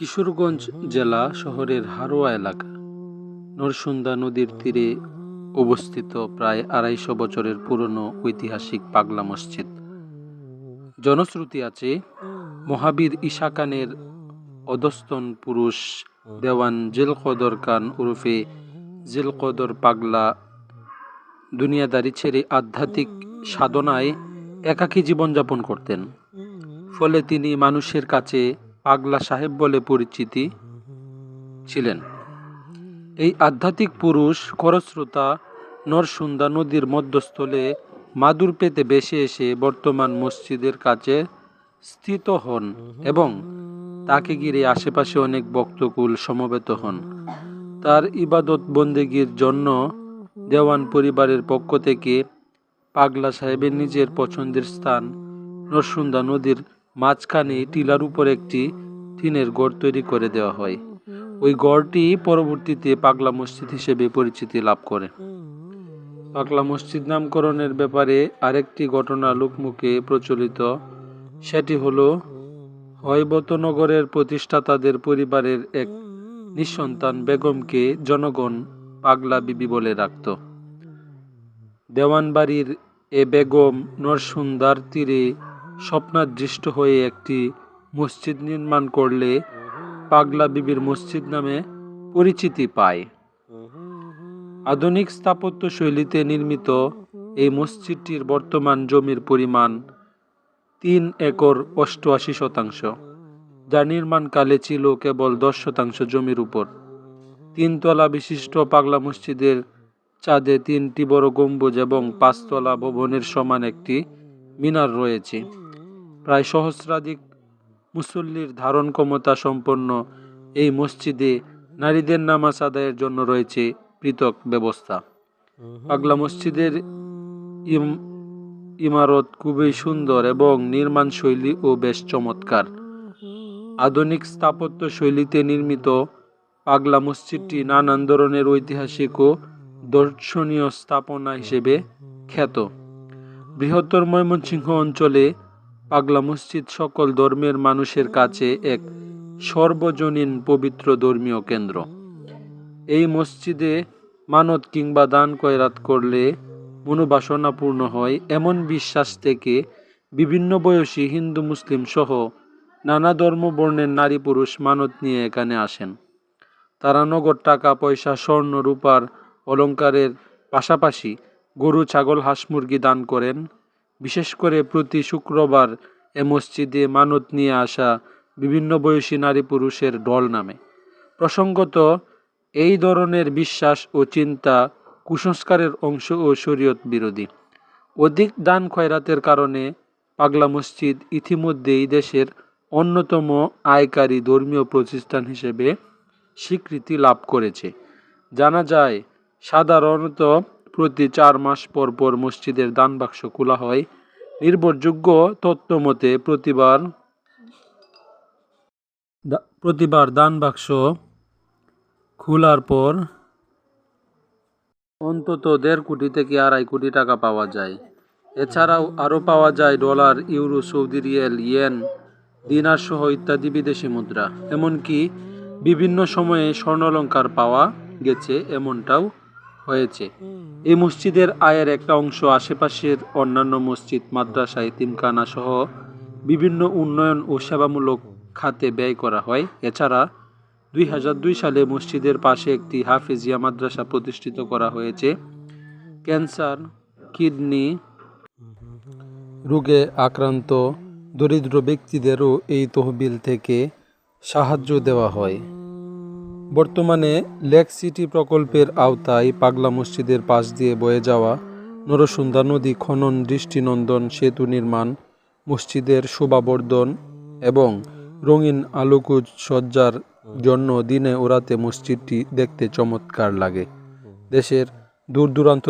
কিশোরগঞ্জ জেলা শহরের হারোয়া এলাকা। নরসুন্দা নদীর তীরে অবস্থিত প্রায় আড়াইশো বছরের পুরনো ঐতিহাসিক পাগলা মসজিদ। জনশ্রুতি আছে, মহাবীর ঈশা খানের অধস্তন পুরুষ দেওয়ান জিলকদর খান ওরফে জিলকদর পাগলা দুনিয়াদারি ছেড়ে আধ্যাত্মিক সাধনায় একাকী জীবনযাপন করতেন। ফলে তিনি মানুষের কাছে পাগলা সাহেব বলে পরিচিতি ছিলেন। এই আধ্যাত্মিক পুরুষ খরস্রোতা নরসুন্দা নদীর মধ্যস্থলে মাদুর পেতে বেশে এসে বর্তমান মসজিদের কাছে স্থিত হন এবং তাকে ঘিরে আশেপাশে অনেক ভক্তকুল সমবেত হন। তার ইবাদত বন্দেগীর জন্য দেওয়ান পরিবারের পক্ষ থেকে পাগলা সাহেবের নিজের পছন্দের স্থান নরসুন্দা নদীর মাঝখানে টিলার উপর একটি টিনের গড় তৈরি করে দেওয়া হয়। ওই গড়টি পরবর্তীতে পাগলা মসজিদ হিসেবে পরিচিতি লাভ করে। পাগলা মসজিদ নামকরণের ব্যাপারে আরেকটি ঘটনা লোকমুখে প্রচলিত। সেটি হলো হৈবতনগরের প্রতিষ্ঠাতাদের পরিবারের এক নিঃসন্তান বেগমকে জনগণ পাগলা বিবি বলে রাখত। দেওয়ানবাড়ির এ বেগম নরসুন্দার তীরে স্বপ্নাদৃষ্ট হয়ে একটি মসজিদ নির্মাণ করলে পাগলা বিবির মসজিদ নামে পরিচিতি পায়। আধুনিক স্থাপত্য শৈলীতে নির্মিত এই মসজিদটির বর্তমান জমির পরিমাণ তিন একর অষ্টআশি শতাংশ যা নির্মাণকালে ছিল কেবল দশ শতাংশ জমির উপর। তিনতলা বিশিষ্ট পাগলা মসজিদের চাঁদে তিনটি বড় গম্বুজ এবং পাঁচতলা ভবনের সমান একটি মিনার রয়েছে। প্রায় সহস্রাধিক মুসল্লির ধারণ ক্ষমতা সম্পন্ন এই মসজিদে নারীদের নামাজ আদায়ের জন্য রয়েছে পৃথক ব্যবস্থা। পাগলা মসজিদের ইম- ইমারত খুবই সুন্দর এবং নির্মাণ শৈলী ও বেশ চমৎকার। আধুনিক স্থাপত্য শৈলীতে নির্মিত পাগলা মসজিদটি নানান ধরনের ঐতিহাসিক ও দর্শনীয় স্থাপনা হিসেবে খ্যাত। বৃহত্তর ময়মনসিংহ অঞ্চলে পাগলা মসজিদ সকল ধর্মের মানুষের কাছে এক সর্বজনীন পবিত্র ধর্মীয় কেন্দ্র। এই মসজিদে মানত কিংবা দান কয়রাত করলে মনোবাসনা পূর্ণ হয় এমন বিশ্বাস থেকে বিভিন্ন বয়সী হিন্দু মুসলিম সহ নানা ধর্ম বর্ণের নারী পুরুষ মানত নিয়ে এখানে আসেন। তারা নগদ টাকা, পয়সা, স্বর্ণ, রূপার অলংকারের পাশাপাশি গরু, ছাগল, হাঁস মুরগি দান করেন। বিশেষ করে প্রতি শুক্রবার এ মসজিদে মানত নিয়ে আসা বিভিন্ন বয়সী নারী পুরুষের ঢল নামে। প্রসঙ্গত, এই ধরনের বিশ্বাস ও চিন্তা কুসংস্কারের অংশ ও শরীয়ত বিরোধী। অধিক দান খয়রাতের কারণে পাগলা মসজিদ ইতিমধ্যেই দেশের অন্যতম আয়কারী ধর্মীয় প্রতিষ্ঠান হিসেবে স্বীকৃতি লাভ করেছে। জানা যায়, সাধারণত প্রতি চার মাস পর পর মসজিদের দান বাক্স খোলা হয়। নির্ভরযোগ্য তথ্য মতে প্রতিবার প্রতিবার দান বাক্স খোলার পর অন্তত দেড় কোটি থেকে আড়াই কোটি টাকা পাওয়া যায়। এছাড়াও আরও পাওয়া যায় dollar, euro, Saudi riyal, yen, dinar সহ ইত্যাদি বিদেশি মুদ্রা। এমনকি বিভিন্ন সময়ে স্বর্ণালঙ্কার পাওয়া গেছে, এমনটাও হয়েছে। এই মসজিদের আয়ের একটা অংশ আশেপাশের অন্যান্য মসজিদ মাদ্রাসা ইতিমখানা সহ বিভিন্ন উন্নয়ন ও সেবামূলক খাতে ব্যয় করা হয়। এছাড়া দুই হাজার দুই সালে মসজিদের পাশে একটি হাফেজিয়া মাদ্রাসা প্রতিষ্ঠিত করা হয়েছে। ক্যান্সার কিডনি রোগে আক্রান্ত দরিদ্র ব্যক্তিদেরও এই তহবিল থেকে সাহায্য দেওয়া হয়। বর্তমানে লেক সিটি প্রকল্পের আওতায় পাগলা মসজিদের পাশ দিয়ে বয়ে যাওয়া নরসুন্দা নদী খনন দৃষ্টিনন্দন সেতু নির্মাণ, মসজিদের শোভাবর্ধন এবং রঙিন আলোকুজ সজ্জার জন্য দিনে ওরাতে মসজিদটি দেখতে চমৎকার লাগে। দেশের দূর দূরান্ত